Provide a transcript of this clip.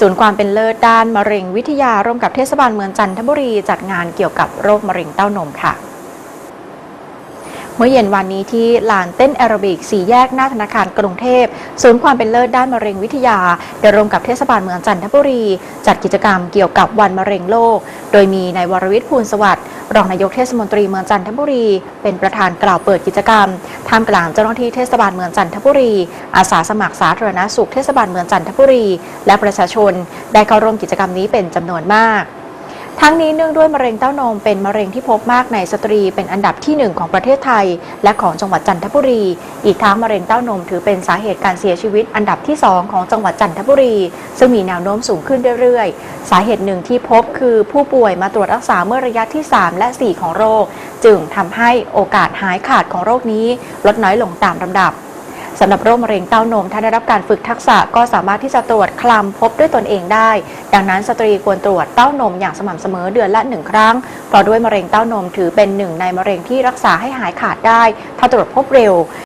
ศูนย์ความเป็นเลิศด้านมะเร็งวิทยาร่วมกับเทศบาลเมืองจันทบุรีจัดงานเกี่ยวกับโรคมะเร็งเต้านมค่ะ เมื่อเย็นวันนี้ที่ลานเต้นแอโรบิกสี่แยกหน้าธนาคารกรุงเทพศูนย์ความเป็นเลิศด้านมะเร็งวิทยาได้ร่วมกับเทศบาลเมืองจันทบุรี จัดกิจกรรมเกี่ยวกับวันมะเร็งโลก โดยมีนายวรวิทย์ภูลสวัสดิ์รองนายกเทศมนตรีเมืองจันทบุรี เป็นประธานกล่าวเปิดกิจกรรมท่ามกลางเจ้าหน้าที่เทศบาลเมืองจันทบุรี อาสาสมัครสาธารณสุขเทศบาลเมืองจันทบุรี และประชาชนได้เข้าร่วมกิจกรรมนี้เป็นจำนวนมาก ทั้งนี้เนื่องด้วยมะเร็งเต้านมเป็นมะเร็งที่พบมากในสตรีเป็นอันดับที่หนึ่งของประเทศไทย และของจังหวัดจันทบุรี อีกทั้งมะเร็งเต้านมถือเป็นสาเหตุการเสียชีวิตอันดับที่สองของจังหวัดจันทบุรี ซึ่งมีแนวโน้มสูงขึ้นเรื่อยๆ สาเหตุหนึ่งที่พบคือผู้ป่วยมาตรวจรักษาเมื่อระยะที่ 3 และ 4 ของโรค จึงทำให้โอกาสหายขาดของโรคนี้ลดน้อยลงตามลำดับ สำหรับโรคมะเร็งเต้านม ถ้าได้รับการฝึกทักษะก็สามารถที่จะตรวจคลำพบด้วยตนเองได้ ดังนั้นสตรีควรตรวจเต้านมอย่างสม่ำเสมอเดือนละหนึ่งครั้ง เพราะด้วยมะเร็งเต้านมถือเป็นหนึ่งในมะเร็งที่รักษาให้หายขาดได้ ถ้าตรวจพบเร็ว